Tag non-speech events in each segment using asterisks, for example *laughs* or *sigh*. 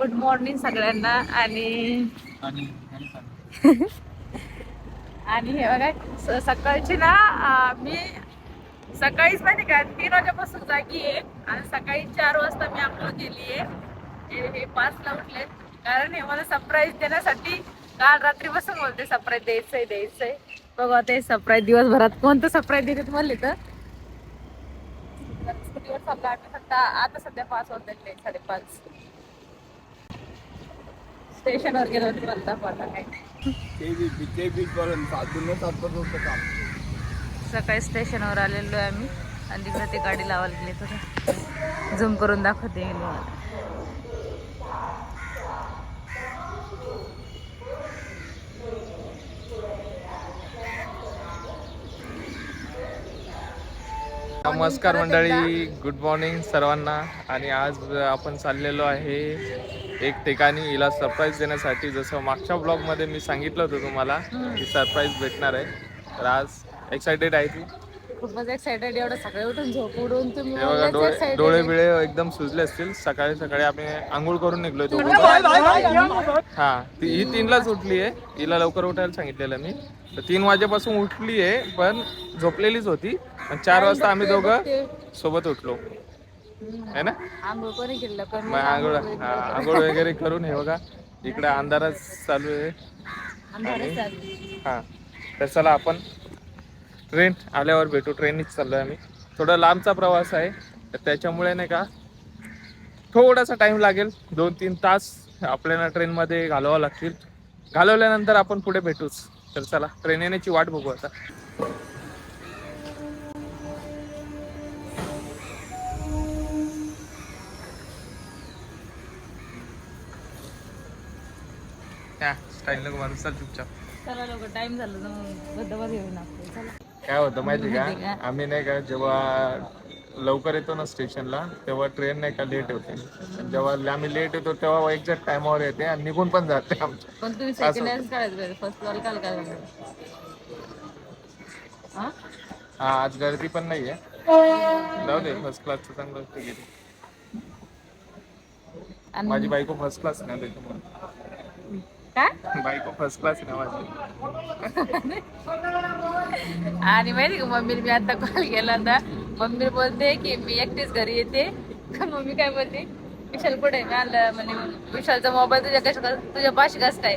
Good morning सगळ्यांना. आणि *laughs* आणि हे बघा स- सकाळची ना मी सकाळीच माहिती का तीन वाजेपासून जागी आहे. आणि सकाळी चार वाजता मी आंघोळ केली आहे. हे पाचला उठले. कारण हे मला सरप्राईज देण्यासाठी काल रात्रीपासून बोलते सरप्राईज द्यायचंय द्यायचंय. बघा ते सरप्राईज दिवसभरात कोणतं सरप्राईज देते तुम्हाला तर. स्कूटीवर आता सध्या पाच वाजले साडेपाच. स्टेशनवर गेलो होते मला. दाखवायला काय ते बी ते बी पर्यंत दोन पर्यंत होतं काम. सकाळी स्टेशनवर आलेलो आहे आम्ही. आणि तिकडे ते गाडी लावायला गेले थोडं. झूम करून दाखवते मी तुम्हाला. नमस्कार मंडळी गुड मॉर्निंग सर्वांना. आणि आज आपण चाललेलो आहे एक ठिकाणी. हिला सरप्राईज देण्यासाठी जसं मागच्या ब्लॉगमध्ये मी सांगितलं होतं तुम्हाला की सरप्राईज भेटणार आहे. तर आज एक्सायटेड आहे ती. खूपच एक्साइटेड एवढं सकाळी उठून झोप उडून तुम्ही हे बघा एवढेच डोळे. बिळे एकदम सुजले असतील. सकाळी सकाळी आम्ही आंघोळ करून निघलोय तो हा ती ही तीनलाच उठली आहे हिला लवकर उठायला सांगितलेलं मी. तर तीन वाजेपासून उठली आहे पण झोपलेलीच होती. पण चार वाजता आम्ही दोघं सोबत उठलो. है ना? आंघोळ कोणी केलं? पण मग आंघोळ हा, आंघोळ वगैरे करून हे बघा इकडे अंधारच चालू आहे. हा तर चला आपण ट्रेन आल्यावर भेटू. ट्रेननीच चाललोय आम्ही. थोडा लांबचा प्रवास आहे तर त्याच्यामुळे नाही का थोडासा टाइम लागेल. दोन तीन तास आपल्याला ट्रेनमध्ये घालवावं लागतील. घालवल्यानंतर आपण पुढे भेटूच. तर चला ट्रेन येण्याची वाट बघू आता. स्टाईल नको मारून चल चुपचाप. चला लोक टाइम झाला ना मग बदबद घेऊन आपण चला. काय होतं माहिती का? आम्ही नाही का जेव्हा लवकर येतो ना स्टेशनला तेव्हा ट्रेन नाही का लेट होते. जेव्हा आम्ही लेट येतो तेव्हा एक्झॅक्ट टायमावर येते आणि निघून पण जाते आमच्या. पण तुम्ही सेकंड हँड काढायचं फर्स्ट फ्लोअर काल काय हा? हा आज गर्दी पण नाहीये. जाऊ दे फर्स्ट क्लासचं चांगलं आणि माझी बायको फर्स्ट क्लास ना त्याच्यामुळे काय बायको फर्स्ट क्लास *laughs* आणि माहिती का मम्मीने मी आता कॉल केला होता. मम्मी बोलते की मी एकटीच घरी येते. मम्मी काय बोलते विशाल कुठे मी आणलं म्हणे विशालचा मोबाईल तुझ्या कशा तुझ्या पाशी कसं काय?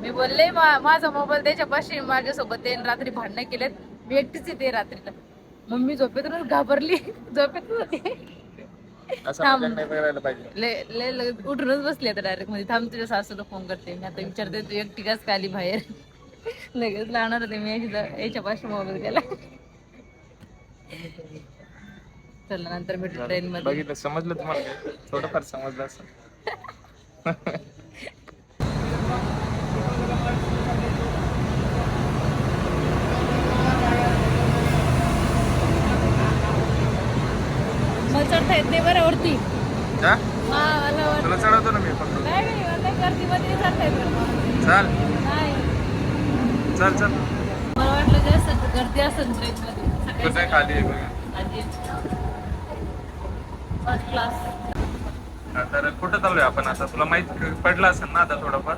मी बोलले "मा- माझा मोबाईल त्याच्या पाशी माझ्यासोबत ते रात्री भांडणं केलेत. मी एकटीच येते रात्रीला. मम्मी झोपेतून घाबरली. *laughs* झोपेतून होती असं थांब. मजाक नाही करायला पाहिजे. ले ले लगेच उठूनच बसली आता डायरेक्टमध्ये थांब तुझ्या सासूला फोन करते. मी आता विचारते तू एकटी काच का आली बाहेर? लगेच लावणार होते मी याच्या याच्या पाशी मोबाईल गेला चला नंतर भेटू ट्रेन मध्ये. बघितलं समजलं तुम्हाला काय? थोडंफार समजलं असं *laughs* मला चढता येत नाही बरं वरती. जा हा, मला वर- तुला चढवतो ना मी पण नाही नाही मला नाही गर्दीमध्ये नाही चढता येत बरं. चाल. नाही. चल चल. मला वाटलं जास्त गर्दी असेल मध्ये. कुठे खाली आहे बघा. फर्स्ट क्लास तर कुठं चाललोय आपण? आता तुला माहीत पडलं असेल ना आता थोडंफार?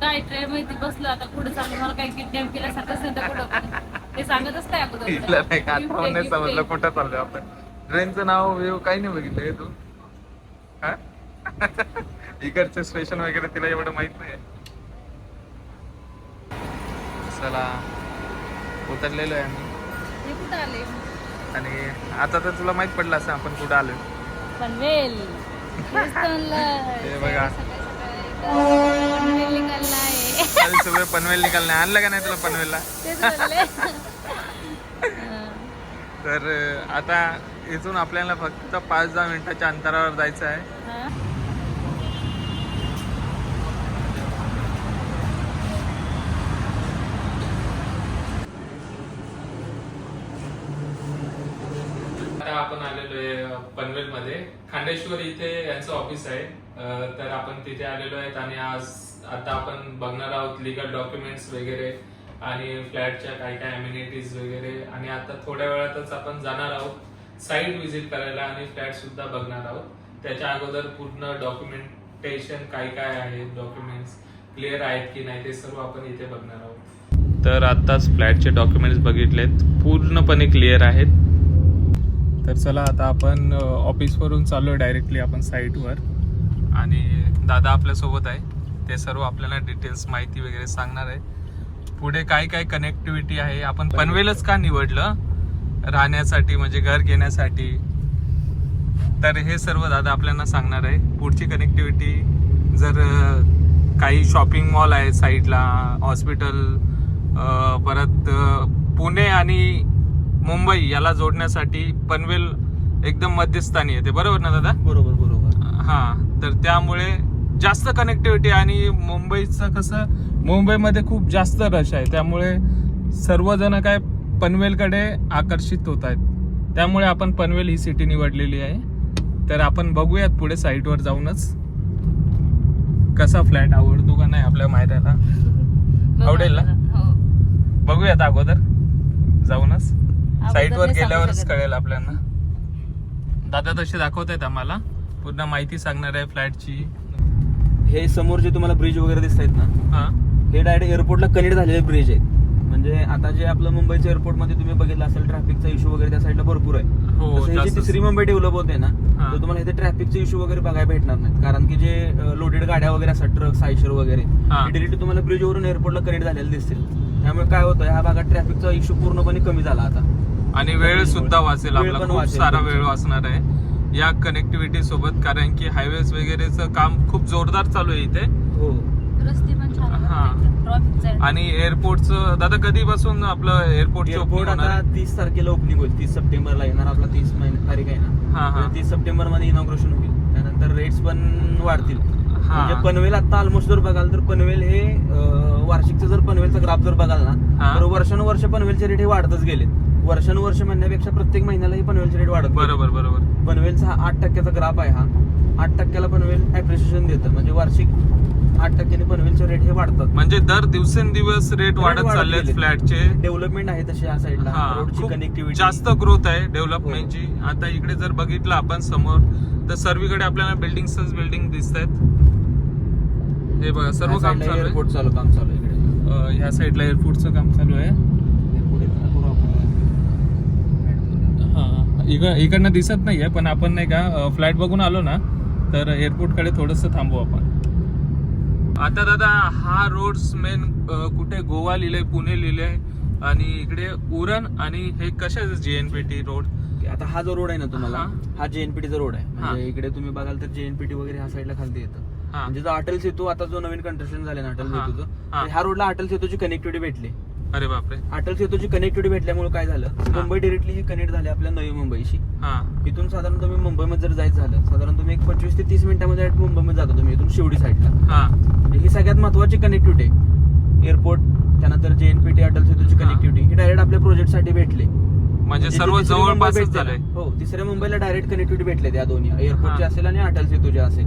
काय ट्रेन मध्ये बसलो आता पुढे चालू मला काही किडनॅप केल्यासारखं नाही तर पुढं ते सांगतच नाही अगोदर. इथलं नाही का आता पण नाही समजलं कुठं चाललोय आपण. ट्रेनचं नाव बिव काही नाही बघितलंय तू? इकडचे स्टेशन वगैरे तिला एवढं माहीत नाही चला उतरलेलो आहे आम्ही. आले? आणि आता तर तुला माहीत पडलं असं आपण कुठं पनवेल. हे बघा. सगळं पनवेल निकाल नाही आणलं का नाही तुला पनवेलला? *laughs* तर आता इथून आपल्याला फक्त पाच दहा मिनिटाच्या अंतरावर जायचं आहे. आपण आलेलो आहे पनवेल मध्ये खांडेश्वर इथे यांचं ऑफिस आहे. तर आपण तिथे आलेलो आहेत आणि आज आता आपण बघणार आहोत लिगल डॉक्युमेंट्स वगैरे आणि फ्लॅटच्या काय काय अम्युनिटीज वगैरे. आणि आता थोड्या वेळातच आपण जाणार आहोत. साईट व्हिजिट करायला आणि फ्लॅट सुद्धा बघणार आहोत. त्याच्या अगोदर पूर्ण डॉक्युमेंटेशन काय काय आहे डॉक्युमेंट्स क्लिअर आहेत की नाही ते सर्व आपण इथे बघणार आहोत. तर आत्ताच फ्लॅटचे डॉक्युमेंट्स बघितलेत. पूर्णपणे क्लिअर आहेत. तर चला आता आपण ऑफिसवरून चाललो डायरेक्टली आपण साईटवर आणि दादा आपल्यासोबत आहे. ते सर्व आपल्याला डिटेल्स माहिती वगैरे सांगणार आहे. पुढे काय काय कनेक्टिव्हिटी आहे? आपण पनवेलच का निवडलं? राहण्यासाठी म्हणजे घर घेण्यासाठी. तर हे सर्व दादा आपल्याला सांगणार आहे. पुढची कनेक्टिव्हिटी जर काही शॉपिंग मॉल आहे साईडला हॉस्पिटल परत पुणे आणि मुंबई याला जोडण्यासाठी पनवेल एकदम मध्यस्थानी येते. बरोबर ना दादा? बरोबर बरोबर. हा तर त्यामुळे जास्त कनेक्टिव्हिटी आणि मुंबईचं कसं मुंबईमध्ये खूप जास्त रश आहे. त्यामुळे सर्वजण काय पनवेलकडे आकर्षित होत आहेत. त्यामुळे आपण पनवेल ही सिटी निवडलेली आहे. तर आपण बघूयात पुढे साईटवर जाऊनच कसा फ्लॅट आवडतो का नाही आपल्या मायऱ्याला आवडेल ना? हो. बघूयात अगोदर जाऊनच. साईटवर गेल्यावरच. कळेल आपल्याला. दादा तसे दाखवत आहेत आम्हाला. पूर्ण माहिती सांगणार आहे फ्लॅटची हे समोर जे तुम्हाला ब्रिज वगैरे दिसत आहेत ना हा. हे डायरेक्ट एअरपोर्टला कनेक्ट झालेले ब्रिज आहेत. म्हणजे आता जे आपलं मुंबईच्या एअरपोर्टमध्ये तुम्ही बघितलं असेल ट्रॅफिकचा इश्यू वगैरे त्या साईडला भरपूर आहे हो तसं ही जी जास्त तिसरी मुंबई डेव्हलप होते ना हा. तर तुम्हाला इथे ट्रॅफिकचे इश्यू वगैरे बघायला भेटणार नाहीत कारण की जे लोडेड गाड्या वगैरे असतात ट्रक सायशर वगैरे हा. डिरेक्टली तुम्हाला ब्रिजवरून एअरपोर्टला कनेक्ट झालेले दिसतील त्यामुळे काय होतं ह्या भागात ट्रॅफिकचा इश्यू पूर्णपणे कमी झाला आता आणि वेळ सुद्धा वाचेल वेळ आपला पण खूप वाचेल सारा. वेळ वाचणार आहे या कनेक्टिव्हिटी सोबत कारण की हायवेज वगैरेचं काम खूप जोरदार चालू आहे इथे हो रस्ते पण छान हा. आणि एअरपोर्टचं दादा कधीपासून आपलं एअरपोर्टची एअरपोर्ट आता तीस तारखेला ओपनिंग होईल. तीस सप्टेंबरला येणार आपला तीस महिना तारीख आहे हा, हा. ना तीस सप्टेंबरमध्ये इनॉग्रेशन होईल. त्यानंतर रेट्स पण वाढतील. हा. म्हणजे पनवेल आता ऑलमोस्ट जर बघाल तर पनवेल हे वार्षिकचं जर पनवेलचा ग्राफ जर बघाल. ना तर वर्षानुवर्ष पनवेलचे रेट हे वाढतच गेले वर्षानुवर्ष म्हणण्यापेक्षा प्रत्येक महिन्याला हे पनवेलचे रेट वाढत. बरोबर बरोबर. पनवेलचा हा आठ टक्क्याचा ग्राफ आहे हा. आठ टक्क्याला पनवेल ऍप्रिशिएशन देतं. म्हणजे वार्षिक आठ टक्क्याने पनवेलचे रेट हे वाढतात. म्हणजे दर दिवसेंदिवस रेट वाढत चालले. फ्लॅटचे डेव्हलपमेंट आहे तशी या साईडला हा रोडची कनेक्टिव्हिटी जास्त ग्रोथ आहे डेव्हलपमेंटची आता इकडे जर बघितलं आपण समोर तर सर्वीकडे आपल्याला बिल्डिंगच बिल्डिंग दिसत आहेत हे बघा सर्व काम चालू आहे. एअरपोर्ट चालू काम चालू आहे इकडे. ह्या साईडला एअरपोर्टचं काम चालू आहे. हा इकडनं दिसत नाहीये पण आपण नाही का फ्लाईट बघून आलो ना तर एअरपोर्टकडे थोडंसं थांबू आपण. आता दादा हा रोड्स मेन कुठे गोवा लिहिलंय पुणे लिहिलंय आणि इकडे उरण आणि हे कशाचं जीएनपीटी रोड आता हा जो रोड आहे ना तुम्हाला हा. जेएनपीटीचा रोड आहे. म्हणजे इकडे तुम्ही बघाल तर जेएनपीटी वगैरे ह्या साईडला खालती येतं हा म्हणजे जो अटल सेतू आता जो नवीन कंस्ट्रक्शन झाले ना अटल. सेतूचं हा. ह्या रोडला अटल सेतूची कनेक्टिव्हिटी भेटली अरे बापरे. अटल सेतूची कनेक्टिव्हिटी भेटल्यामुळे काय झालं? मुंबई डिरेक्टली हे कनेक्ट झाले आपल्या नवी मुंबईशी. हा. इथून साधारण तुम्ही मुंबईमध्ये जर जायचं झालं साधारण तुम्ही एक पंचवीस ते तीस मिनिटांमध्ये मुंबईमध्ये जाता तुम्ही इथून शिवडी साईडला हा. म्हणजे ही सगळ्यात महत्वाची कनेक्टिव्हिटी आहे. एअरपोर्ट त्यानंतर जेएनपीटी अटल सेतूची. कनेक्टिव्हिटी ही डायरेक्ट आपल्या प्रोजेक्टसाठी भेटले. म्हणजे जी सर्व ना, हो तिसऱ्या मुंबईला डायरेक्ट कनेक्टिव्हिटी भेटले त्या दोन्ही. एअरपोर्टचे हा. असेल आणि अटल सेतूचे असेल.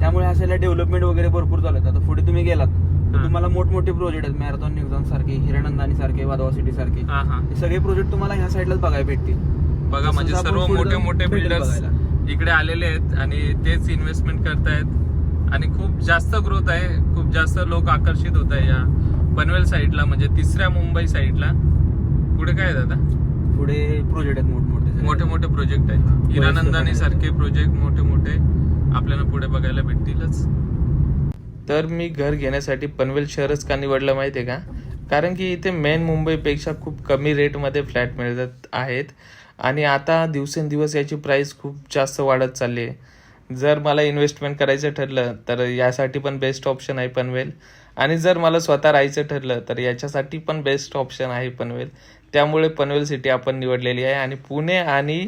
त्यामुळे असायला डेव्हलपमेंट वगैरे भरपूर आहेत आता पुढे तुम्ही गेलात. तर हा. तुम्हाला मोठमोठे प्रोजेक्ट आहेत. मॅरेथॉन न्यूझॉन सारखे हिरानंदानी सारखे वादवा सिटी सारखे. हा हा. हे सगळे प्रोजेक्ट तुम्हाला ह्या साईडलाच बघायला भेटतील. बघा तसंच म्हणजे आपण सर्व मोठे मोठे बिल्डर्स बघायला. इकडे आलेले आहेत आणि तेच इन्व्हेस्टमेंट करतायत. आणि खूप जास्त ग्रोथ आहे. खूप जास्त लोक आकर्षित होत आहे या पनवेल साईडला म्हणजे तिसऱ्या मुंबई साईडला पुढे काय आहे दादा? पुढे प्रोजेक्ट आहेत मोठमोठे. मोठे मोठे प्रोजेक्ट आहेत. हिरानंदानी. सारखे प्रोजेक्ट मोठे मोठे आपल्याला पुढे बघायला भेटतीलच. तर मी घर घेण्यासाठी पनवेल शहरच का निवडलं माहिती आहे का? कारण की इथे मेन मुंबईपेक्षा खूप कमी रेटमध्ये फ्लॅट मिळत आहेत. आणि आता दिवसेंदिवस याची प्राईस खूप जास्त वाढत चालली आहे. जर मला इन्व्हेस्टमेंट करायचं ठरलं तर यासाठी पण बेस्ट ऑप्शन आहे पनवेल. आणि जर मला स्वतः राहायचं ठरलं तर याच्यासाठी पण बेस्ट ऑप्शन आहे पनवेल. त्यामुळे पनवेल सिटी आपण निवडलेली आहे आणि पुणे आणि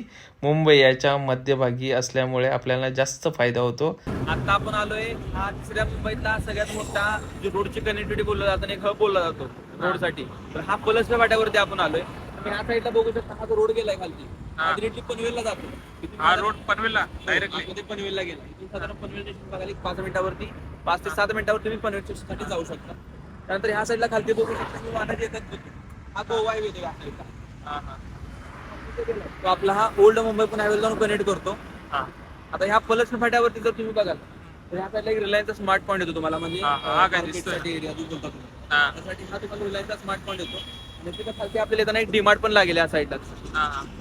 मुंबई याच्या मध्यभागी असल्यामुळे आपल्याला जास्त फायदा होतो. आता आपण आलोय हा तिसऱ्या मुंबईतला सगळ्यात मोठा जो रोडची कनेक्टिव्हिटी बोलला जातो आणि एक हब बोलला जातो रोडसाठी तर हा पलसच्या वाट्यावरती आपण आलोय. तुम्ही ह्या साईडला बघू शकता हा जो रोड गेलाय खालती. हा. डिरेक्टली पनवेलला जातो. इथून हा साधारण- रोड पनवेलला डायरेक्टली आतमध्ये पनवेलला गेला. इथून साधारण पनवेल स्टेशन बघायला एक पाच मिनिटावरती पाच ते सात मिनिटावर तुम्ही पनवेल स्टेशनसाठी जाऊ शकता. त्यानंतर ह्या साईडला खालती बघू शकता की वाहनं जे येतात. हा गोवा हायवे या साईडला हा हा. तो आपला हा ओल्ड मुंबई पुणे हायवे जाऊन कनेक्ट करतो. हा. आता ह्या पलस फाट्यावरती जर तुम्ही बघाल तर ह्या साईडला एक रिलायन्सचा स्मार्ट पॉईंट येतो तुम्हाला. म्हणजे हा, हा, हा काय market दिसतोय? साठी area जो बोलता तुम्ही. हा, त्यासाठी हा तुम्हाला रिलायन्सचा स्मार्ट पॉईंट येतो. तिथे खालती आपल्याला येताना एक डीमार्ट पण लागेल या साईडला.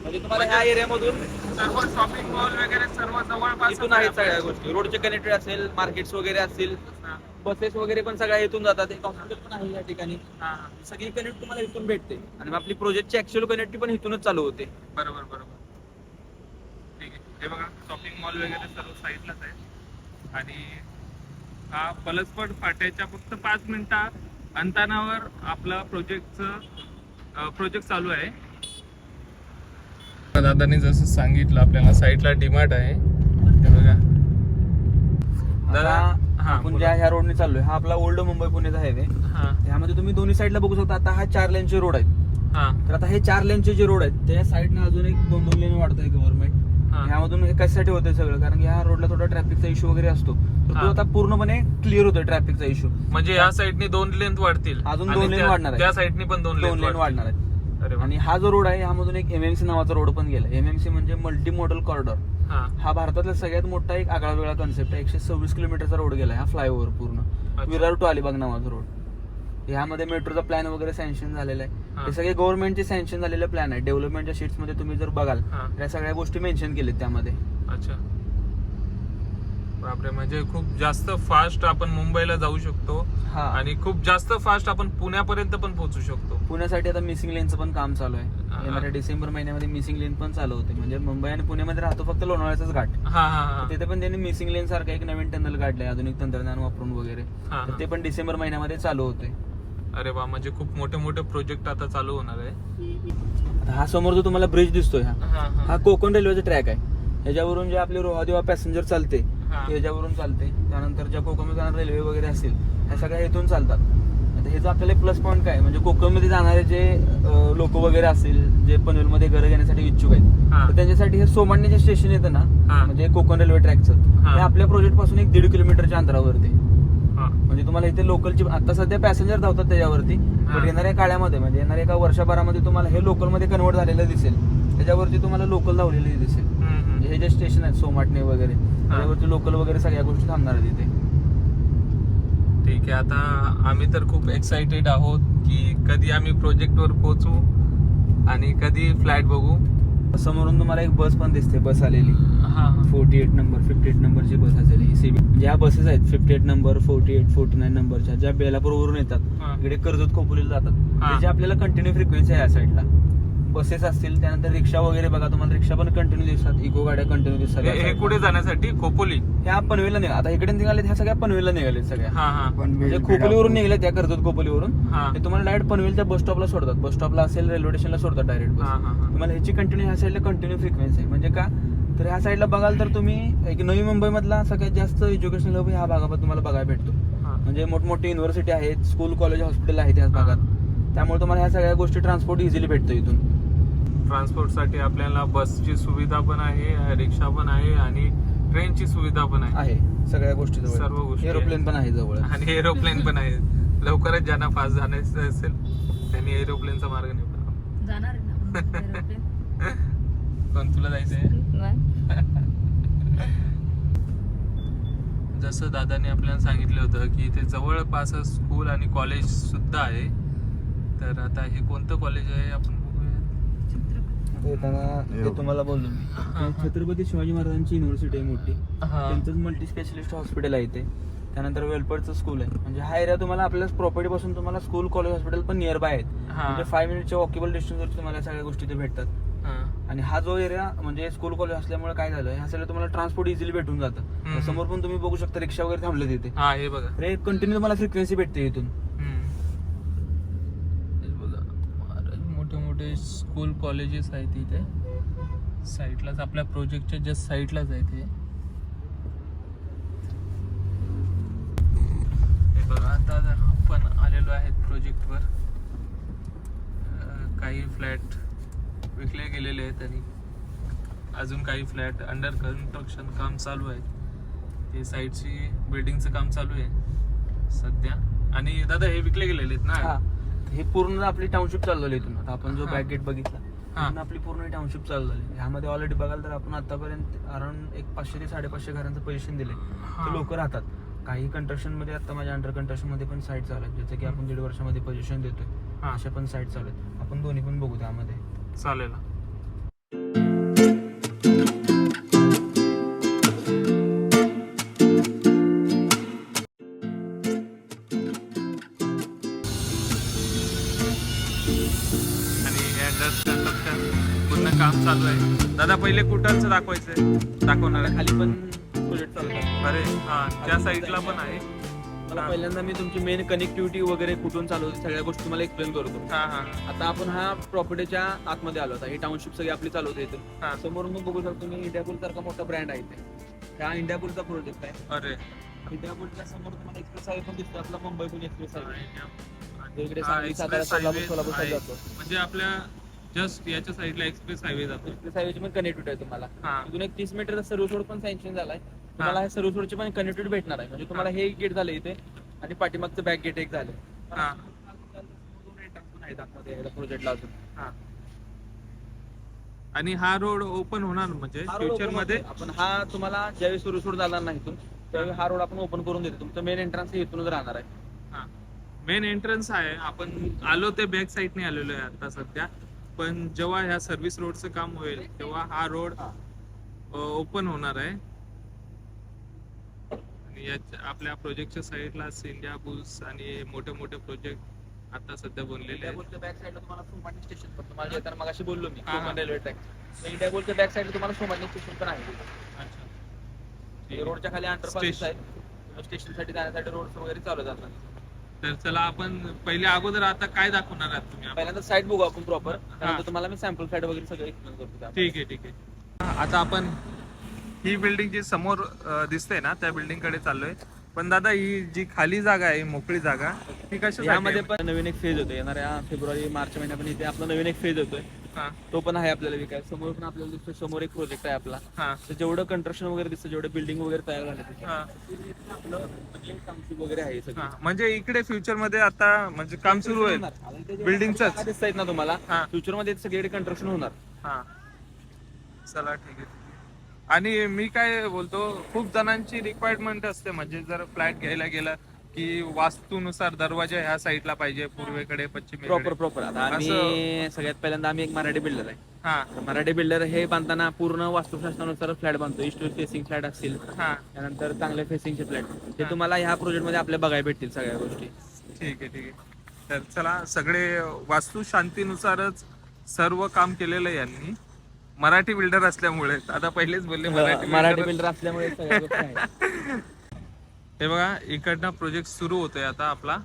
म्हणजे तुम्हाला ह्या एरियामधून सर्व शॉपिंग मॉल वगैरे सर्व जवळपास इथून आहेत सगळ्या गोष्टी. रोडचे कनेक्टेड असेल मार्केट्स वगैरे असतील बसेस वगैरे पण सगळ्या इथून जातात. एक हॉस्पिटल पण आहे या ठिकाणी. सगळी कनेक्ट तुम्हाला इथून भेटते. आणि मग आपली प्रोजेक्टची ऍक्च्युअल कनेक्टिव्ह पण इथूनच चालू होते. बरोबर बरोबर. ठीक आहे. हे बघा शॉपिंग मॉल वगैरे सर्व साईडलाच आहे आणि हा पलसपट फाट्याच्या फक्त पाच मिनिटा अंतरावर आपला प्रोजेक्टचं प्रोजेक्ट चालू आहे. दादाने जसं सांगितलं आपल्याला साईडला डिमार्ट आहे. हे बघा. दादा हा आपण. ज्या ह्या रोडने चाललोय हा आपला ओल्ड मुंबई पुण्याचा हायवे हा. ह्यामध्ये तुम्ही दोन्ही साईडला बघू शकता. आता हा चार लेनचे रोड आहेत. हा. तर आता हे चार लेनचे जे रोड आहेत त्या साईडने अजून एक दोन दोन लेन वाढत आहे गव्हर्नमेंट ह्यामधून हे कशासाठी होतंय सगळं? कारण ह्या रोडला थोडा ट्रॅफिकचा इश्यू वगैरे असतो. तर. तो आता पूर्णपणे क्लिअर होतोय ट्रॅफिकचा इश्यू म्हणजे या साईडनी दोन लेंथ वाढतील. अजून दोन त्या- वाढणार आहे. त्या साईडनी पण दोन दोन लेन वाढणार आहेत. वा. आणि हा जो रोड आहे ह्यामधून एक एमएमसी नावाचा रोड पण गेला एमएमसी म्हणजे मल्टी मॉडल कॉरिडॉर हा भारतातला सगळ्यात मोठा एक आगळा वेगळा कन्सेप्ट आहे. एकशे सव्वीस किलोमीटरचा रोड गेला हा फ्लायओव्हर पूर्ण. विरार टू अलिबाग नावाचा रोड ह्यामध्ये मेट्रोचा प्लॅन वगैरे सँक्शन झालेला. आहे. हे. सगळे गव्हर्नमेंटचे सँक्शन झालेले प्लॅन आहे. डेव्हलपमेंटच्या शीट्समध्ये तुम्ही जर बघाल हा. त्या सगळ्या गोष्टी मेन्शन केलेत त्यामध्ये. अच्छा. बापरे म्हणजे खूप जास्त फास्ट आपण मुंबईला जाऊ शकतो हा. आणि खूप जास्त फास्ट आपण पुण्यापर्यंत पण पोहोचू शकतो. पुण्यासाठी आता मिसिंग लेनचं पण काम चालू हा. आहे येणाऱ्या डिसेंबर महिन्यामध्ये मिसिंग लेन पण चालू होते. म्हणजे मुंबई आणि पुण्यामध्ये राहतो फक्त लोणावळ्याचाच घाट. हा हा हा. तिथे पण त्यांनी मिसिंग लेन सारखं एक नवीन टनल काढलंय आधुनिक तंत्रज्ञान वापरून वगैरे. हा, तर ते पण डिसेंबर महिन्यामध्ये चालू होते. अरे वा म्हणजे खूप मोठे मोठे प्रोजेक्ट आता चालू होणार आहे हा समोर जो तुम्हाला ब्रिज दिसतोय हा हा, हा. हा कोकण रेल्वेचा ट्रॅक आहे ह्याच्यावरून जे आपले रोहादेवा पॅसेंजर चालते ह्याच्यावरून चालते त्यानंतर ज्या कोकणमध्ये जाणारे रेल्वे वगैरे असतील ह्या सगळ्या इथून चालतात आता हे जो आपल्याला प्लस पॉईंट काय म्हणजे कोकणमध्ये जाणारे जे लोक वगैरे असतील जे पनवेलमध्ये घरं घेण्यासाठी इच्छुक आहेत. तर त्यांच्यासाठी हे सोमांडे जे स्टेशन येतं ना. म्हणजे कोकण रेल्वे ट्रॅकचं हा. आपल्या प्रोजेक्टपासून एक दीड किलोमीटरच्या अंतरावरती. म्हणजे तुम्हाला इथे लोकलची आता सध्या पॅसेंजर धावतात त्याच्यावरती. पण येणाऱ्या काळामध्ये म्हणजे येणाऱ्या एका वर्षभरामध्ये तुम्हाला हे लोकलमध्ये कन्वर्ट झालेलं दिसेल त्याच्यावरती तुम्हाला लोकल धावलेली दिसेल. म्हणजे हे जे स्टेशन आहेत सोमाटणे वगैरे त्याच्यावरती लोकल वगैरे सगळ्या गोष्टी थांबणार आहेत इथे ठीक आहे आता आम्ही तर खूप एक्साइटेड आहोत की कधी आम्ही प्रोजेक्ट वर पोहोचू आणि कधी फ्लॅट बघू समोरून तुम्हाला एक बस पण दिसते बस आलेली. हा forty eight number fifty eight नंबरची बस असेल ही सीबी ज्या बसेस आहेत fifty eight number forty eight forty nine नंबरच्या ज्या बेलापूरवरून येतात हा. इकडे कर्जत खोपोलीला जातात. त्याची आपल्याला कंटिन्यू फ्रिक्वेन्सी आहे या साईडला बसेस असतील त्यानंतर रिक्षा वगैरे बघा तुम्हाला रिक्षा पण कंटिन्यू दिसतात इको गाड्या कंटिन्यू दिसतात. या हे हे. कुठे जाण्यासाठी? खोपोली. ह्या पनवेलला निघा. आता इकडे निघालेत ह्या सगळ्या पनवेलला निघालेत सगळ्या. हा हा. म्हणजे खोपोलीवरून निघाले त्या कर्जत खोपोलीवरून. हा. ते तुम्हाला डायरेक्ट पनवेलच्या बस स्टॉपला सोडतात. बस स्टॉपला असेल रेल्वे स्टेशनला सोडतात डायरेक्ट बस हा, हा, हा. तुम्हाला ह्याची कंटिन्यू ह्या साईडला कंटिन्यू फ्रिक्वेन्सी आहे. म्हणजे का? तर ह्या साईडला बघाल तर तुम्ही एक नवी मुंबईमधला सगळ्यात जास्त एज्युकेशनल हब ह्या भागात तुम्हाला बघायला भेटतो. हा. म्हणजे मोठमोठी युनिव्हर्सिटी आहेत स्कूल कॉलेज हॉस्पिटल आहेत ह्या भागात. त्यामुळे तुम्हाला ह्या सगळ्या गोष्टी ट्रान्सपोर्ट इझिली भेटतो इथून. ट्रान्सपोर्टसाठी आपल्याला बसची सुविधा पण आहे रिक्षा पण आहे आणि ट्रेनची सुविधा पण आहे. आहे सगळ्या गोष्टी सर्व गोष्टी. एरोप्लेन पण आहे जवळ. आणि एरोप्लेन पण आहे. लवकरच ज्यांना फास्ट जाण्याचं असेल त्यांनी एरोप्लेनचा मार्ग निवडा जाणार. पण *laughs* तुला जायचंय? जसं दादाने आपल्याला सांगितलं होतं की इथे जवळपास स्कूल आणि कॉलेज सुद्धा आहे. तर आता हे कोणतं कॉलेज आहे आपण येताना ते तुम्हाला बोललो मी. ते छत्रपती शिवाजी महाराजांची युनिव्हर्सिटी आहे मोठी. त्यांचंच मल्टी स्पेशलिस्ट हॉस्पिटल आहे इथे. त्यानंतर वेलपडचं स्कूल आहे. म्हणजे हा एरिया तुम्हाला आपल्या प्रॉपर्टी पासून तुम्हाला स्कूल कॉलेज हॉस्पिटल पण नियर बाय आहेत. हा. म्हणजे फाईव्ह मिनिटच्या वॉकेबल डिस्टन्सवर तुम्हाला सगळ्या गोष्टी इथे भेटतात. आणि हा जो एरिया म्हणजे स्कूल कॉलेज असल्यामुळे काय झालं ह्या सगळं तुम्हाला ट्रान्सपोर्ट इझिली भेटून जातं. समोर पण तुम्ही बघू शकता रिक्षा वगैरे थांबले तिथे. हा हे बघा. कंटिन्यू तुम्हाला फ्रिक्वेन्सी भेटते इथून हम्म. हे बघा महाराज मोठे मोठे स्कूल कॉलेजेस आहेत इथे. साईटलाच आपल्या प्रोजेक्टच्या जस्ट साईटलाच आहे ते हे. बघा आता जर आपण आलेलो आहेत प्रोजेक्टवर काही फ्लॅट विकले गेलेले आहेत आणि अजून काही फ्लॅट अंडर कन्स्ट्रक्शन काम चालू आहे ते साईडची बिल्डिंगचं काम चालू आहे सध्या. आणि दादा हे विकले गेलेले आहेत हा. ना हे पूर्ण आपली टाउनशिप चालवली इथून. आता आपण जो हा. बॅक गेट बघितला हा. आपली पूर्ण टाउनशिप चालू झाली ह्यामध्ये ऑलरेडी बघाल तर आपण आतापर्यंत अराउंड एक पाचशे ते साडेपाचशे घरांचं पोझिशन दिले हा. ते लोक राहतात. काही कंस्ट्रक्शनमध्ये आता माझ्या अंडर कंस्ट्रक्शनमध्ये पण साईट चालू आहेत. जसं की आपण दीड वर्षामध्ये पोझिशन देतोय. हा. अशा पण साईट चालू आहेत. आपण दोन्ही पण बघू त्यामध्ये. चालेल. चालू आहे. दादा पहिले कुठंच दाखवायचंय? दाखवणार आहे खाली पण अरे हा त्या साईडला पण आहे. मला. पहिल्यांदा मी तुमची मेन कनेक्टिव्हिटी वगैरे कुठून चालू होती सगळ्या गोष्टी तुम्हाला एक्सप्लेन करतो हा हा आता आपण हा प्रॉपर्टीच्या आतमध्ये आलो होता. ही टाउनशिप सगळी आपली चालू होते हा. समोर मग बघू शकतो मी इंडियापूल सारखा मोठा ब्रँड आहे इथे. हा इंडियापूलचा प्रोजेक्ट आहे. अरे. इंडियापूलच्या समोर तुम्हाला एक्सप्रेस हायवे पण दिसतो. आपला मुंबई पुणे एक्सप्रेस हायवे इकडे हा, सांगली सातारा express सोलापूर highway सोलापूर आहे. जातो. म्हणजे आपल्या जस्ट याच्या साईडला एक्सप्रेस हायवे जातो. एक्सप्रेस हायवेची पण कनेक्टिव्हिटी आहे तुम्हाला. हा. इथून एक तीस मीटरचा सर्व्हिस रोड पण सँक्शन झालाय. तुम्हाला हे सर्व्हिस रोडची पण कनेक्टिव्हिटी भेटणार आहे. म्हणजे तुम्हाला हे. गेट झालं इथे आणि पाठीमागचं बॅक गेट एक झालं. हा. प्रोजेक्टला अजून. हा. आणि हा रोड ओपन होणार म्हणजे हा road फ्युचर open मध्ये? होतो. आपण हा तुम्हाला ज्यावेळी सुरू सुरू झाला नाही इथून त्यावेळी हा रोड आपण ओपन करून देतो. तुमचं मेन एंट्रन्स इथूनच राहणार आहे. मेन एंट्रन्स आहे. आपण आलो ते बॅक साईडने आलेलो आहे आता सध्या. पण जेव्हा ह्या सर्व्हिस रोडचं काम होईल तेव्हा हा रोड ओपन होणार आहे आणि याच्या आपल्या प्रोजेक्टच्या साईडला इंडिया बुल्स आणि मोठे मोठे प्रोजेक्ट आता सध्या बनलेले आहेत बॅक साईडला तुम्हाला स्टेशन पण तुम्हाला येताना मग बोललो मी हा, हा. रेल्वे ट्रॅक बॅक साईडला तुम्हाला स्टेशन पण आहे अच्छा. रोडच्या खाली अंडरपास. आहे स्टेशनसाठी जाण्यासाठी रोड वगैरे चालू जातात तर चला आपण पहिले अगोदर आता काय दाखवणार आहात तुम्ही? पहिल्यांदा साईड बघू आपण प्रॉपर त्यानंतर तुम्हाला मी सॅम्पल साईड वगैरे सगळं एक्सप्लेन करतो त्यामध्ये. ठीक आहे ठीक आहे आता आपण ही बिल्डिंग जी समोर अ, दिसते ना त्या बिल्डिंगकडे चाललोय पण दादा ही जी खाली जागा आहे मोकळी जागा ती कशासाठी यामध्ये? पण नवीन एक फेज होतो येणाऱ्या फेब्रुवारी मार्च महिन्यापर्यंत इथे आपला नवीन एक फेज होतोय हा, तो पण आहे आपल्याला विकाय समोर पण आपल्याला समोर एक प्रोजेक्ट आहे आपला. हा, तर जेवढं कंस्ट्रक्शन वगैरे दिसतं जेवढे बिल्डिंग वगैरे तयार झाले तिथे. हा, आपलं म्हणजे वगैरे आहे सगळं. हा. म्हणजे इकडे फ्युचरमध्ये आता म्हणजे काम सुरू होईल Buildingचंच? दिसत आहेत ना तुम्हाला हा. फ्युचरमध्ये सगळीकडे कंस्ट्रक्शन होणार. हा. चला ठीक आहे. आणि मी काय बोलतो खूप जणांची रिक्वायरमेंट असते. म्हणजे जर फ्लॅट घ्यायला गेला की वास्तूनुसार दरवाजा ह्या साईडला पाहिजे पूर्वेकडे प्रॉपर पश्चिमेकडे प्रॉपर आता आम्ही सगळ्यात पहिल्यांदा आम्ही एक मराठी बिल्डर आहे. हा. तर मराठी बिल्डर हे बांधताना पूर्ण वास्तुशास्त्रानुसार फ्लॅट बांधतो ईस्ट फेसिंग फ्लॅट असतील. हा. त्यानंतर चांगल्या फेसिंगचे फ्लॅट ते तुम्हाला ह्या प्रोजेक्टमध्ये आपल्या बघायला भेटतील सगळ्या गोष्टी. ठीक आहे ठीक आहे. तर चला सगळे वास्तू शांतीनुसारच सर्व काम केलेलं आहे यांनी. मराठी बिल्डर असल्यामुळे आता पहिलेच बोलले मराठी मराठी. बिल्डर असल्यामुळे सगळ्या गोष्टी आहेत. *laughs* हे बघा इकडनं प्रोजेक्ट सुरू होतोय आता आपला.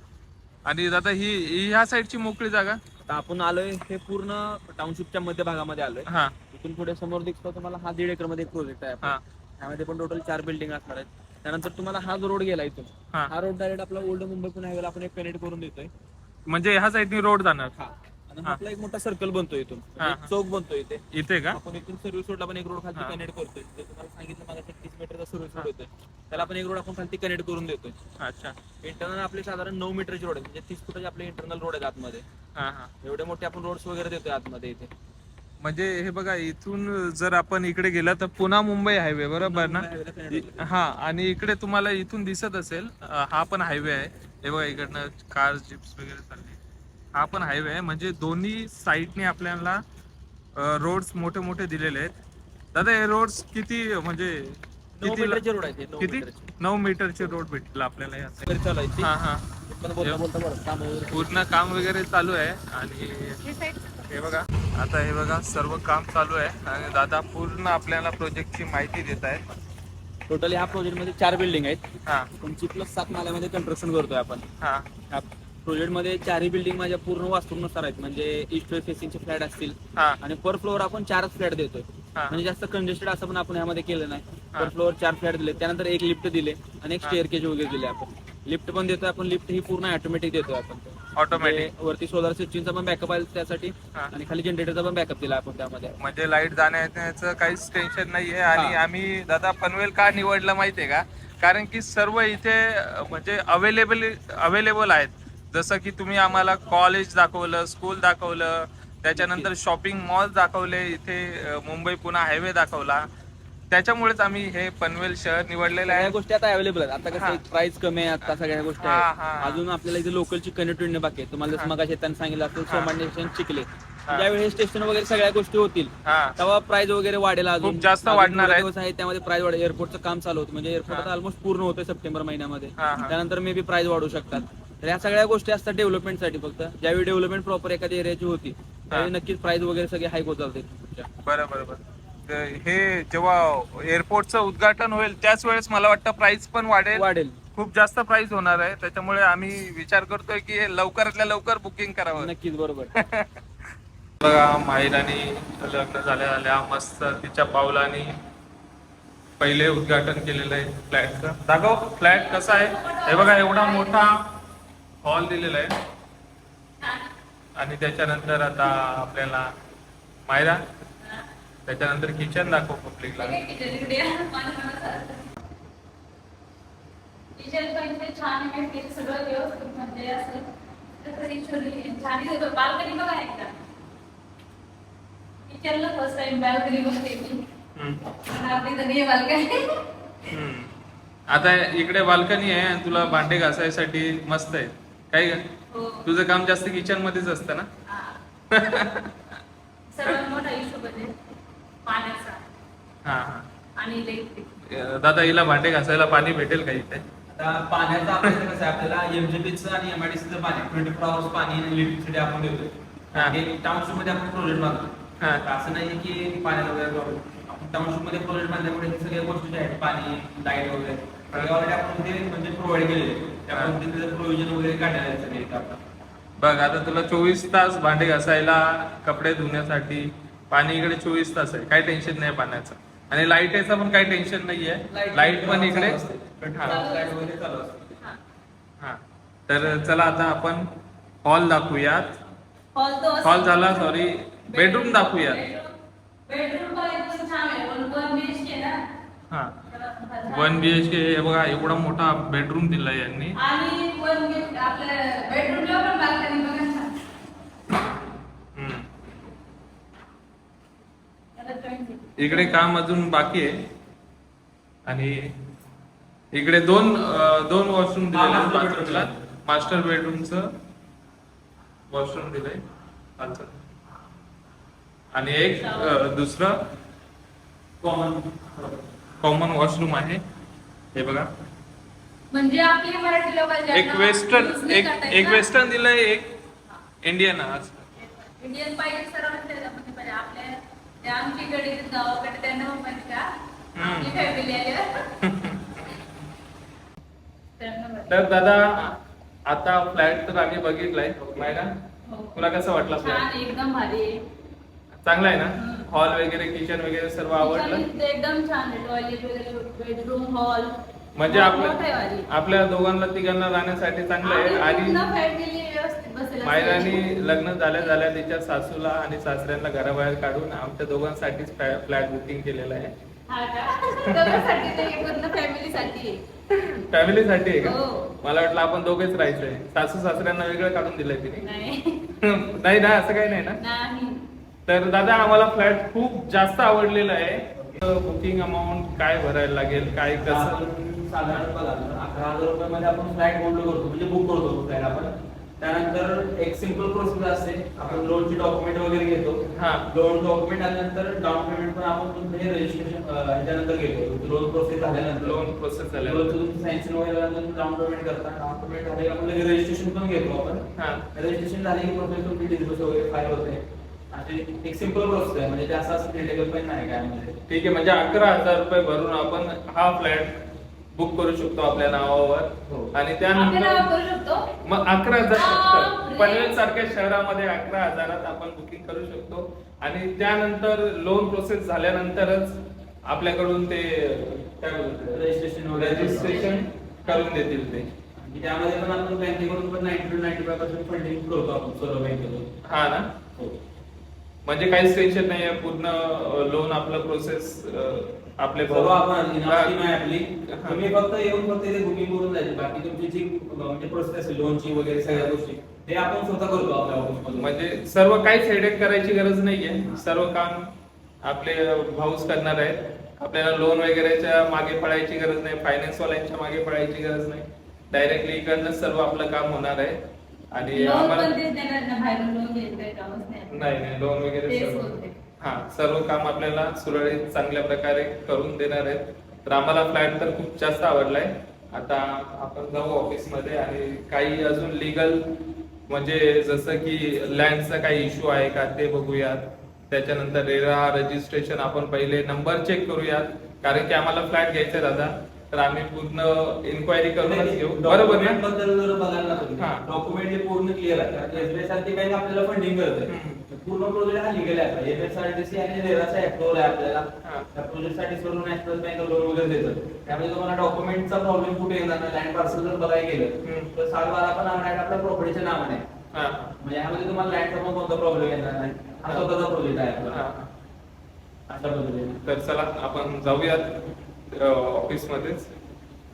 आणि दादा ही ह्या साईडची मोकळी जागा? आता आपण आलोय हे पूर्ण टाउनशिपच्या मध्य भागामध्ये आलोय. हा. इथून पुढे समोर दिसतो तुम्हाला हा दीड एकरमध्ये एक प्रोजेक्ट आहे हा. त्यामध्ये पण टोटल चार बिल्डिंग असणार आहेत. त्यानंतर तुम्हाला हा जो रोड गेला इथून हा. हा रोड डायरेक्ट आपला ओल्ड मुंबई पुणे हायवेला आपण एक कनेक्ट करून देतोय. म्हणजे ह्या साईडनी रोड जाणार. हा. आणि हा. आपला एक मोठा सर्कल बनतोय इथून. हा, म्हणजे. चौक बनतोय इथे. इथे का? आपण इथून सर्व्हिस रोडला पण एक रोड खालती हा. कनेक्ट करतोय. जे तुम्हाला सांगितलं मला तीस मीटरचा सर्व्हिस रोड होतोय. त्याला आपण एक रोड आपण खालती कनेक्ट करून देतोय. अच्छा. इंटरनल आपले साधारण नऊ मीटरचे रोड आहेत. म्हणजे तीस फुटाचे आपले इंटरनल रोड आहेत आतमध्ये. हा हा. एवढे मोठे आपण रोड्स वगैरे देतोय आतमध्ये इथे. म्हणजे हे बघा इथून जर आपण इकडे गेला तर पुन्हा मुंबई हायवे बरोबर ना? हायवेला connect होतोय. हा आणि इकडे तुम्हाला इथून दिसत असेल अं, हा पण हायवे आहे. हे बघा इकडनं कार जिप्स वगैरे चालले. हा पण हायवे आहे. म्हणजे दोन्ही साईडने आपल्याला रोड्स मोठे मोठे दिलेले आहेत. दादा हे रोड्स किती म्हणजे नऊ किती मीटरचे रोड आहेत हे, नऊ किती. नऊ मीटरचे रोड भेटतील आपल्याला या आहे. हा हा. पूर्ण काम वगैरे चालू आहे आणि हे हे बघा. आता हे बघा सर्व काम चालू आहे. आणि दादा पूर्ण आपल्याला प्रोजेक्टची माहिती देत आहेत. टोटली ह्या प्रोजेक्टमध्ये चार बिल्डिंग आहेत. हा. पंचवीस प्लस सात माल्यामध्ये कंस्ट्रक्शन करतोय आपण. हा ह्या प्रोजेक्टमध्ये चारही बिल्डिंग माझ्या पूर्ण वास्तूनुसार आहेत. म्हणजे ईस्ट फेसिंगचे फ्लॅट असतील हा. आणि पर फ्लोअर आपण चारच फ्लॅट देतोय. हा. म्हणजे जास्त कंजेस्टेड असं पण आपण यामध्ये केलं नाही. हा. पर फ्लोअर चार फ्लॅट दिले. त्यानंतर एक लिफ्ट दिले आणि एक हा. स्टेअर केज वगैरे दिले आपण. लिफ्ट पण देतोय आपण. लिफ्ट ही पूर्ण ऑटोमॅटिक देतोय आपण. ऑटोमॅटिक म्हणजे वरती सोलर सिस्टीमचा पण बॅकअप आहे त्यासाठी हा. आणि खाली जनरेटरचा पण बॅकअप दिला आपण त्यामध्ये. म्हणजे लाइट जाण्याचं काहीच टेन्शन नाहीये. आणि हा. आम्ही दादा पनवेल का निवडलं माहितीये का? कारण की सर्व इथे अं, म्हणजे अवेलेबल अवेलेबल आहेत. जसं की तुम्ही आम्हाला कॉलेज दाखवलं स्कूल दाखवलं त्याच्यानंतर शॉपिंग मॉल दाखवले इथे मुंबई पुणे हायवे दाखवला त्याच्यामुळेच आम्ही हे पनवेल शहर निवडलेलं आहे गोष्टी आता अवेलेबल आहेत आता. कसं प्राइस कमी आहे आता सगळ्या गोष्टी. अजून आपल्याला इथे लोकलची कनेक्टिव्हिटी बाकी आहे तुम्हाला जसं. मग त्यांनी सांगितलं असेल हा. सोमानी स्टेशन चिखले हा. ज्यावेळी स्टेशन वगैरे सगळ्या गोष्टी होतील तेव्हा प्राइस वगैरे वाढेल अजून जास्त वाढणार आहे. त्यामध्ये प्राइस वाढेल एअरपोर्टचं काम चालू होतं म्हणजे एअरपोर्ट. आता ऑलमोस्ट पूर्ण होतं सप्टेंबर महिन्यामध्ये. त्यानंतर मे बी प्राइस वाढू शकतात तर या सगळ्या गोष्टी असतात डेव्हलपमेंटसाठी फक्त. ज्यावेळी डेव्हलपमेंट प्रॉपर एखाद्या एरियाची होती त्यावेळी नक्कीच प्राइस वगैरे सगळे हाईक होत चालते बरं बरं बरं. तर हे जेव्हा एअरपोर्टचं उद्घाटन होईल त्याच वेळेस मला वाटतं प्राइस पण वाढेल. वाढेल. खूप जास्त प्राइस होणार आहे. त्याच्यामुळे आम्ही विचार करतोय की हे लवकरातल्या लवकर बुकिंग करावं. नक्कीच बरोबर. *laughs* बघा माहिरानी लग्न झाल्या झाल्या मस्त तिच्या पावलानी पहिले उद्घाटन केलेलं आहे फ्लॅटचं दाखव फ्लॅट कसा आहे? हे बघा एवढा मोठा हॉल दिलेला आहे. आणि त्याच्यानंतर आता आपल्याला मायरा त्याच्यानंतर किचन दाखव पब्लिकला किचन पण इथे छान आहे. माहिती सगळं व्यवस्थित म्हणजे असं कसं ऍक्च्युअली छान आहे. बाल्कनी बघा एकदा. किचनला फर्स्ट टाइम बाल्कनी बघते मी. हम्म. आणि आपली तर नाही बाल्कनी हम्म. आता इकडे बाल्कनी आहे आणि तुला भांडे घासायसाठी मस्त आहे. काय ग? हो. तुझं काम जास्त किचन मध्येच असतं ना? हा. सर्वात मोठा इश्यू म्हणजे पाण्याचा. हा हा. आणि इलेक्ट्रिक. अं, दादा हिला भांडे घासायला पाणी भेटेल का इथे? आता पाण्याचं आपल्याला कसं आहे आपल्याला एमजीपीचं आणि एमआयडीसीचं पाणी ट्वेंटी फोर आवर्स पाणी आणि इलेक्ट्रिसिटी आपण हा. हे टाउनशिपमध्ये आपण प्रोजेक्ट हा. बांधतो असं नाही की पाण्याला वगैरे प्रॉब्लेम आपण टाउनशिपमध्ये प्रोजेक्ट बांधल्यामुळे हे सगळ्या गोष्टी ज्या आहेत पाणी लाइट वगैरे. ऑलरेडी आपण ते म्हणजे प्रोव्हाइड केलेले. प्रोव्हिजन वगैरे आपण बघ आता तुला चोवीस तास भांडे घासायला कपडे धुण्यासाठी पाणी इकडे चोवीस तास आहे. काही टेन्शन नाही पाण्याचं. आणि लाईटीचं पण काही टेन्शन नाहीये. लाइट पण इकडे. हा. लाइट वगैरे चालू असते. हा. हा. तर चला आता आपण हॉल दाखवूयात. हॉल तो असं- हॉल झाला सॉरी बेडरूम दाखवूयात. बेडरूम पण एकदम छान आहे. वन वन बीएचके ना? हा. वन बी एच के हे बघा एवढा मोठा बेडरूम दिलाय यांनी. आणि वन बी आपल्या बेडरूमला पण बाल्कनी बघा. इकडे काम अजून बाकी आहे. आणि इकडे दोन दोन वॉशरूम दिलेले बाथरूमला मास्टर बेडरूमचं वॉशरूम दिलंय. आणि एक दुसरं कॉमन कॉमन वॉशरूम आहे हे बघा म्हणजे आपली मराठी लोक एक वेस्टर्न एक एक वेस्टर्न दिलंय एक इंडियन आज इंडियन पाहिजे सर्व म्हणजे आपल्या ते आमच्याकडे गावाकडे त्यांना माहिती का. आपली फॅमिली आहे. *laughs* तर दादा आता फ्लॅट तर आम्ही बघितलाय मायरा हो. तुला कसं वाटलं फ्लॅट एकदम भारी. चांगला आहे ना. हॉल वगैरे किचन वगैरे सर्व आवडलं? एकदम छान आहे. टॉयलेट वगैरे बेडरूम हॉल म्हणजे आहे आपल्या दोघांना तिघांना राहण्यासाठी चांगलं आहे. आपली आणि मायरानी लग्न झाल्या झाल्या तिच्या सासूला आणि सासऱ्यांना घराबाहेर काढून आमच्या दोघांसाठीच फ्लॅट बुकिंग केलेलं आहे. फॅमिलीसाठी आहे. फॅमिलीसाठी आहे का? हो. मला वाटलं आपण दोघेच राहायचंय. सासू सासऱ्यांना वेगळं काढून दिलंय तिने. नाही. *laughs* नाही ना असं काही नाही ना? तर दादा आम्हाला फ्लॅट खूप जास्त आवडलेला आहे. बुकिंग अमाऊंट काय भरायला लागेल काय कसं? साधारण बघा अकरा हजार रुपयामध्ये आपण फ्लॅट बोललो करतो म्हणजे बुक करतो फ्लॅट आपण त्यानंतर एक सिंपल प्रोसेस असते आपण लोनचे डॉक्युमेंट वगैरे घेतो हा. लोन डॉक्युमेंट आल्यानंतर डाऊन पेमेंट पण आपण तुमचं हे. रजिस्ट्रेशन ह्याच्यानंतर घेतो लोन प्रोसेस झाल्यानंतर लोन प्रोसेस झालं लोनचं तुमचं सँक्शन वगैरे झाल्यानंतर डाऊन पेमेंट करता डाऊन पेमेंट झाले आपण रजिस्ट्रेशन पण घेतो आपण हा. रजिस्ट्रेशन झाले की प्रोसेस तुमची डिस्बस वगैरे फाईल होते एक सिंपल प्रोसेस आहे म्हणजे जास्त असं क्रिटिकल पण नाही काय म्हणजे. ठीक आहे म्हणजे अकरा हजार रुपये भरून आपण हा फ्लॅट बुक करू शकतो आपल्या नावावर. हो. आणि नावावर त्यानंतर करू शकतो? मग अकरा हजार बापरे. पनवेल सारख्या शहरामध्ये अकरा हजारात आपण बुकिंग करू शकतो. आणि त्यानंतर लोन प्रोसेस झाल्यानंतरच आपल्याकडून ते काय बोलतात रजिस्ट्रेशन वगैरे रजिस्ट्रेशन करून देतील ते. आणि त्यामध्ये पण आपण बँकेकडून पण ninety two ninety five percent funding करतो आपण सर्व बँकेतून हा ना? हो. म्हणजे काहीच टेन्शन नाही आहे पूर्ण लोन आपलं प्रोसेस आपले सर्व आपण आहे आपली. तुम्ही फक्त येऊन फक्त इथे बुकिंग करून जायचे बाकी तुमची जी म्हणजे प्रोसेस असेल लोनची वगैरे सगळ्या गोष्टी ते आपण स्वतः करतो आपल्या ऑफिसमध्ये म्हणजे सर्व काहीच हेडेक करायची गरज नाहीये. सर्व काम आपले भाऊच करणार आहेत. आपल्याला लोन वगैरेच्या मागे पडायची गरज नाही. फायनान्स वाल्यांच्या मागे पडायची गरज नाही. डायरेक्टली इकडनं सर्व आपलं काम होणार आहे. आणि आम्हाला नाही नाही लोन वगैरे तेच सर्व. होते. हा सर्व काम आपल्याला सुरळीत चांगल्या प्रकारे करून देणार आहेत. तर आम्हाला फ्लॅट तर खूप जास्त आवडलाय. आता आपण जाऊ ऑफिसमध्ये आणि काही अजून लिगल म्हणजे जसं की लँडचा काही इश्यू आहे का ते बघूयात. त्याच्यानंतर रेरा रजिस्ट्रेशन आपण पहिले नंबर चेक करूयात. कारण की आम्हाला फ्लॅट घ्यायचा दादा. तर आम्ही पूर्ण इन्क्वायरी करूनच घेऊ. बरोबर ना? बद्दल जर बघायला. डॉक्युमेंट हे. पूर्ण क्लिअर आहे. कारण एसबीआय सारखी बँक आपल्याला फंडिंग करते. पूर्ण प्रोजेक्ट हा लिगल आहे एमएसआरटीसी आणि रेराचा अप्रुव्हल आहे आपल्याला. त्या प्रोजेक्टसाठी सर्व नॅशनल बँक लोन वगैरे देतात. त्यामुळे तुम्हाला डॉक्युमेंटचा प्रॉब्लेम कुठे येणार नाही. लँड पार्सल जर बघायला गेलं. तर सात बारा पण लँड आपल्या प्रॉपर्टीच्या नावाने आहे. म्हणजे ह्यामध्ये तुम्हाला लँडचा पण कोणता प्रॉब्लेम येणार नाही. हा स्वतःचा प्रोजेक्ट आहे आपला. अशा पद्धतीने. तर चला आपण जाऊयात. ऑफिस मध्येच.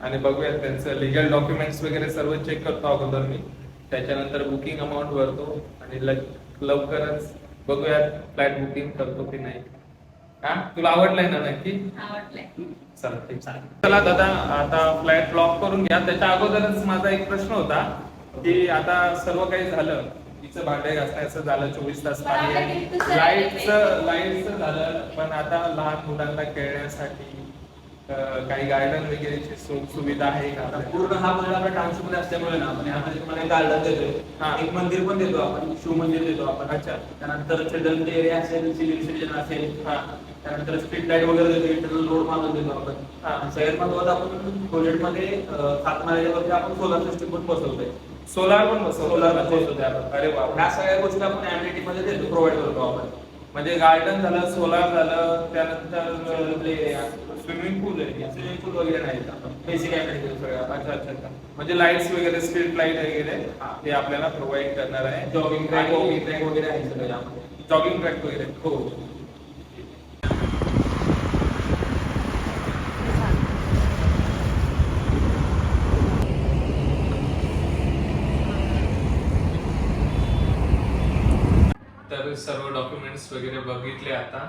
आणि बघूयात त्यांचं लिगल डॉक्युमेंट्स वगैरे सर्व चेक करतो अगोदर मी. त्याच्यानंतर बुकिंग अमाऊंट भरतो आणि लवकरच बघूयात फ्लॅट बुकिंग करतो की नाही. हा? तुला आवडलंय ना नक्की? चला ठीक. चालेल चला दादा आता फ्लॅट लॉक करून घ्या. त्याच्या अगोदरच माझा एक प्रश्न होता की आता सर्व काही झालं. तिचं भांडे घासण्याचं झालं चोवीस तास पण लाईटचं लाईटचं झालं पण आता लहान मुलांना खेळण्यासाठी काही गार्डन वगैरेची सुविधा आहे का? आता पूर्ण हा बदल आपल्या टाउनशिपमध्ये असल्यामुळे ना आपण यामध्ये तुम्हाला एक गार्डन हा. देतो एक मंदिर पण देतो आपण शिव मंदिर देतो आपण. अच्छा. त्यानंतर चिल्ड्रन प्ले एरिया असेल सिव्हिल असेल. हा. त्यानंतर स्ट्रीट लाइट वगैरे देतो इंटरनल रोड मारून देतो आपण. हा. सगळ्यात महत्वाचं आपण प्रोजेक्टमध्ये अं, सात माळ्यावरती आपण सोलर सिस्टम पण बसवतोय. सोलार पण बसवलं सोलार आपण. अरे वा. ह्या सगळ्या गोष्टी आपण अम्युनिटी मध्ये देतो प्रोव्हाइड करतो आपण. म्हणजे गार्डन झालं सोलार झालं त्यानंतर प्ले एरिया स्विमिंग पूल आहे. स्विमिंग पूल वगैरे आपण बेसिक अम्युनिटी सगळ्या अच्छा अच्छा अच्छा. म्हणजे लाईट्स वगैरे स्ट्रीट लाइट वगैरे हा. ते आपल्याला प्रोव्हाइड करणार आहे. जॉगिंग ट्रॅक वॉकिंग ट्रॅक वगैरे आहे सगळं यामध्ये. जॉगिंग ट्रॅक वगैरे. हो. तर सर्व डॉक्युमेंट्स वगैरे बघितले आता.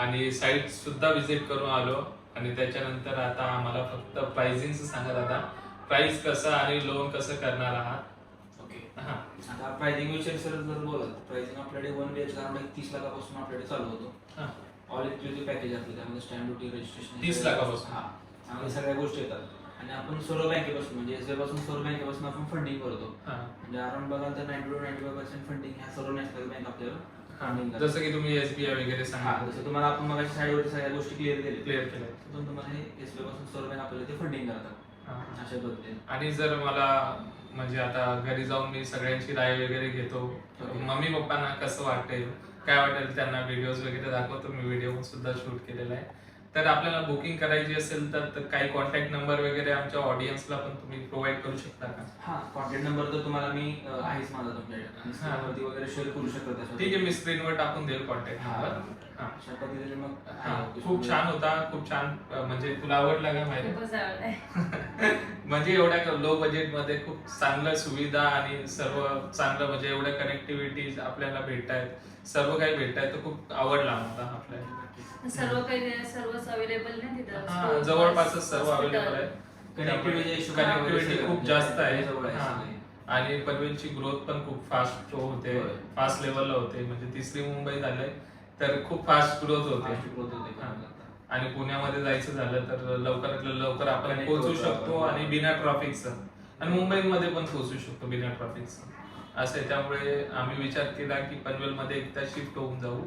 आणि साईट सुद्धा विजिट करून आलो. आणि त्याच्यानंतर आता आम्हाला फक्त प्राइसिंग सांगा दादा प्राइस कसं आणि लोन कसं करणार आहात? ओके हा. आता प्राइसिंग विषयी सर जर बोलत प्राइसिंग आपल्याकडे वन बी एच आर तीस लाखापासून आपल्याकडे चालू होतो. ऑल इन्क्लुझिव्ह पॅकेज आपलं त्यामध्ये स्टॅम्प ड्युटी रजिस्ट्रेशन 30 लाखापासून? हा. त्यामध्ये सगळ्या गोष्टी येतात. आणि आपण सर्व बँकेपासून म्हणजे एसपासून सर्व बँकेपासून आपण फंडिंग करतो. म्हणजे अराउंड बघाल तर ninety two ninety five percent funding ह्या सर्व नॅशनल बँक आपल्याला. हा. जसं की तुम्ही एसबीआय वगैरे हा सांगा जसं तुम्हाला आपण मग साईडवरती सगळ्या गोष्टी क्लिअर केल्या. क्लिअर केलं तिथून तुम्हाला हे एसपासून सर्व आपल्याला ते फंडिंग करतात. अशा पद्धतीने. आणि जर मला म्हणजे आता घरी जाऊन मी सगळ्यांची राय वगैरे घेतो मम्मी पप्पांना कसं वाटेल? काय वाटेल? त्यांना व्हिडिओज वगैरे दाखवतो. मी व्हिडिओ सुद्धा शूट केलेला आहे. तर आपल्याला बुकिंग करायची असेल तर तर काही कॉन्टॅक्ट नंबर वगैरे आमच्या ऑडियन्सला पण तुम्ही प्रोव्हाइड करू शकता का हा कॉन्टॅक्ट नंबर तर तुम्हाला मी अं, आहेच माझा तुमच्याकडे. स्क्रीनवरती वगैरे शेअर करू शकता त्याच्यावर. ठीक आहे मी स्क्रीनवर टाकून देईल कॉन्टॅक्ट हा. नंबर हा अशा पद्धतीने मग हा, आहे. खूप छान होता खूप छान अं, म्हणजे तुला आवडला का माहिती खूपच आवडलंय *laughs* म्हणजे एवढ्या लो बजेटमध्ये खूप चांगलं सुविधा आणि सर्व चांगलं म्हणजे एवढ्या कनेक्टिव्हिटीज आपल्याला भेटत आहेत सर्व काही भेटत आहे तर खूप आवडला मला आपल्याला सर्व काही सर्वच अवेलेबल नाही तिथं. हा, School, जवळपासच सर्व. अवेलेबल आहे. कनेक्टिव्हिटी खूप जास्त आहे. हा. आणि पनवेलची ग्रोथ पण खूप फास्ट होते. फास्ट लेवलला होते. म्हणजे तिसरी मुंबईत आलंय तर खूप फास्ट ग्रोथ होते. हा. आणि पुण्यामध्ये जायचं झालं तर लवकरात लवकर आपण पोहोचू शकतो. आणि बिना ट्रॉफिकचं आणि मुंबईमध्ये पण पोहोचू शकतो बिना ट्रॉफिकचं असं आहे. त्यामुळे आम्ही विचार केला की पनवेलमध्ये एकदा शिफ्ट होऊन जाऊ.